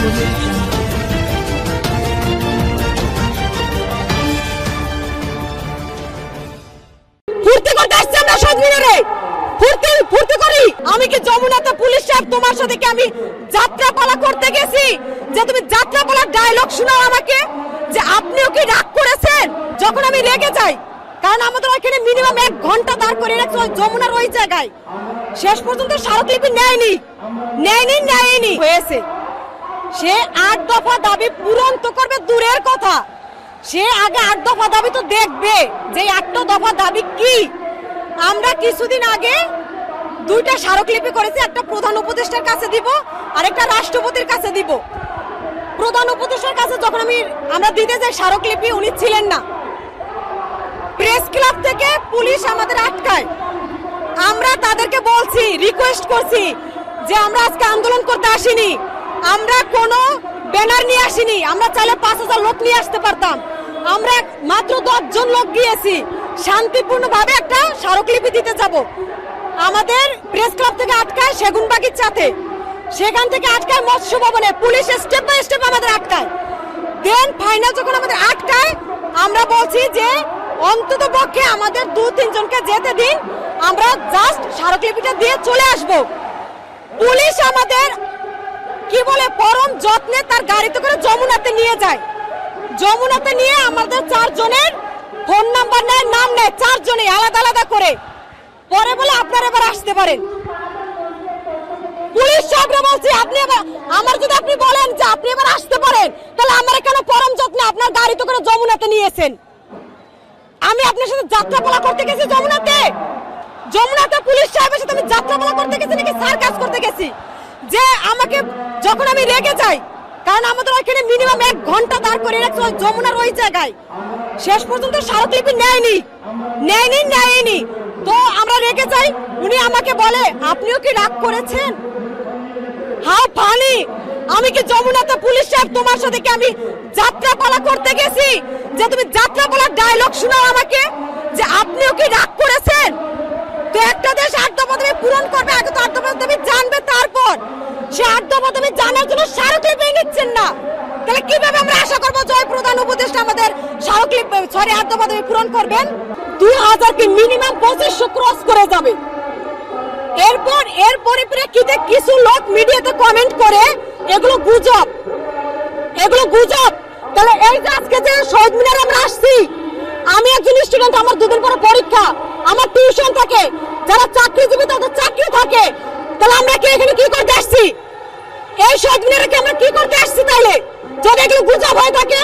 ফুর্তি করতে আসছি আমরা শহীদ মিনারে ফুর্তি ফুর্তি করি। আমি কি যমুনাতে পুলিশ সাহেব তোমার সাথে কি আমি যাত্রাপালা করতে গেছি? যে তুমি যাত্রাপালার ডায়লগ শোনাও আমাকে, যে আপনিও কি রাগ করেছেন? যখন আমি রেগে যাই, কারণ আমাদের ওইখানে মিনিমাম এক ঘণ্টা দাঁড় করে রাখছে ওই যমুনার ওই জায়গায়। শেষ পর্যন্ত স্মারকলিপি নেয়নি। নেয়নি নেয়নি। হয়েছে। সে আট দফা দাবি পূরণ তো করবে দূরের কথা। সে আগে আট দফা দাবি তো দেখবে যে আটটা দফা দাবি কি। আমরা কিছুদিন আগে দুইটা স্মারকলিপি করেছি, একটা প্রধান উপদেষ্টার কাছে দিব আর একটা রাষ্ট্রপতির কাছে দিব। প্রধান উপদেষ্টার কাছে যখন আমি, আমরা দিতে যাই স্মারকলিপি, উনি ছিলেন না। প্রেস ক্লাব থেকে পুলিশ আমাদের আটকায়। আমরা তাদেরকে বলছি রিকোয়েস্ট করছি যে আমরা আজকে আন্দোলন করতে আসিনি। আমরা কোনো ব্যানার নিয়ে আসিনি। আমরা চাইলে পাঁচ হাজার লোক নিয়ে আসতে পারতাম। আমরা মাত্র দশজন লোক গিয়েছি। শান্তিপূর্ণভাবে একটা স্মারকলিপি দিতে যাব। আমাদের প্রেস ক্লাব থেকে আটকায় সেগুন বাগিচাতে সেখান থেকে আটকায় মৎস্য ভবনে পুলিশ স্টেপ বাই স্টেপ আমাদের আটকায়। দেন ফাইনাল যখন আমাদের আটকায়, আমরা বলছি যে অন্তত পক্ষে আমাদের দু তিনজনকে যেতে দিন। আমরা জাস্ট স্মারকলিপিটা দিয়ে চলে আসব। পুলিশ আমাদের কি বলে পরম যত্নে তার গাড়িতে করে যমুনাতে নিয়ে যায়। যমুনাতে নিয়ে আমাদের চারজনের ফোন নাম্বার নেয়, নাম নেয় চারজনে আলাদা আলাদা করে। পরে বলে আপনারা এবার আসতে পারেন। পুলিশ সাহেবরা বলছি, আপনি এবার, আমার যদি আপনি বলেন যে আপনি এবার আসতে পারেন, তাহলে আমার কেন পরম যত্নে আপনার গাড়িতে করে যমুনাতে নিয়েছেন। আমি আপনার সাথে যাত্রাপালা করতে গেছি যমুনাতে। যমুনাতে পুলিশ সাহেবের সাথে আমি যাত্রাপালা করতে গেছি নাকি সার্কাস করতে গেছি? যে আমাকে যখন আমি রেগে যাই কারণ আমাদের ওইখানে মিনিমাম এক ঘণ্টা দাঁড় করে রাখছে, ওই যমুনার ওই জায়গায়। শেষ পর্যন্ত স্মারকলিপি নেয়নি নেয়নি নেয়নি। তো আমরা রেগে যাই, উনি আমাকে বলে, আপনিও কি রাগ করেছেন? How funny. আমি কি যমুনাতে পুলিশ সাহেব তোমার সাথে কি আমি যাত্রাপালা করতে গেছি? যে তুমি যাত্রাপালার ডায়লগ শোনাও আমাকে, যে আপনিও কি রাগ করেছেন? তো একটা দেশ আট দফা পূরণ করবে, আগে তো আট দফা জানবে তারপর। সে আট দফা জানার জন্য নিচ্ছেন না। তাহলে কীভাবে আমরা আশা করব জয় প্রধান উপদেষ্টা আমাদের সরি আট দফা পূরণ করবেন? দুই হাজার কি মিনিমাম পঁচিশশো ক্রস করে যাবে। এরপর, এর পরিপ্রেক্ষিতে কিছু লোক মিডিয়াতে কমেন্ট করে, এগুলো গুজব। এগুলো গুজব। তাহলে এই যে আজকে যে শহীদ মিনার আমরা আসছি, আমি একজন স্টুডেন্ট আমার দুদিন পরে পরীক্ষা, আমার টিউশন থাকে, যারা চাকরিজীবী তাদের চাকরি থাকে। তাহলে আমরা কি এখানে কি করতে আসছি? এই শহীদ মিনারে কি আমরা কি করতে আসছি তাহলে? যদি এগুলো গুজব হয়ে থাকে